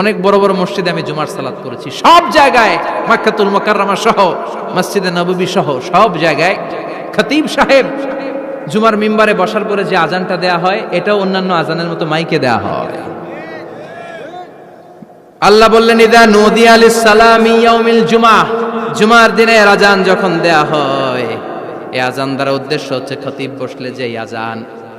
অনেক বড় বড় মসজিদে আমি জুমার সালাত করেছি। সব জায়গায় মাক্কাতুল মোকাররমা সহ, মসজিদে নববী সহ, সব জায়গায়। খতিব সাহেব জুমার মিম্বারে বসার পরে যে আজানটা দেয়া হয়, এটাও অন্যান্য আজানের মতো মাইকে দেয়া হয়। আল্লাহ বললেন, ইদা নদী আলিস সালামি ইয়াউমিল জুমা। জুমার দিনে আজান যখন দেয়া হয় এই আজান দ্বারা উদ্দেশ্য হচ্ছে খতিব বসলে যে আজান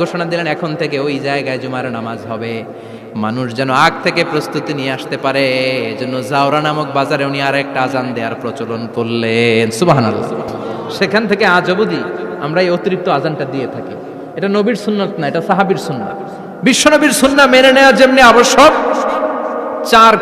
ঘোষণা দিলেন, এখন থেকে ওই জায়গায় জুমার নামাজ হবে। মানুষ যেন আগ থেকে প্রস্তুতি নিয়ে আসতে পারে। এজন্য জাওরা নামক বাজারে উনি আর একটা আজান দেওয়ার প্রচলন করলেন। সুবহানাল্লাহ। সেখান থেকে আজ অবধি আমরা এই অতিরিক্ত আজানটা দিয়ে থাকি। এটা নবীর সুন্নত না, এটা সাহাবীর সুন্নাত। বিশ্বনবীর সুন্নাহ মেনে নেওয়া যেমনি আবশ্যক, চার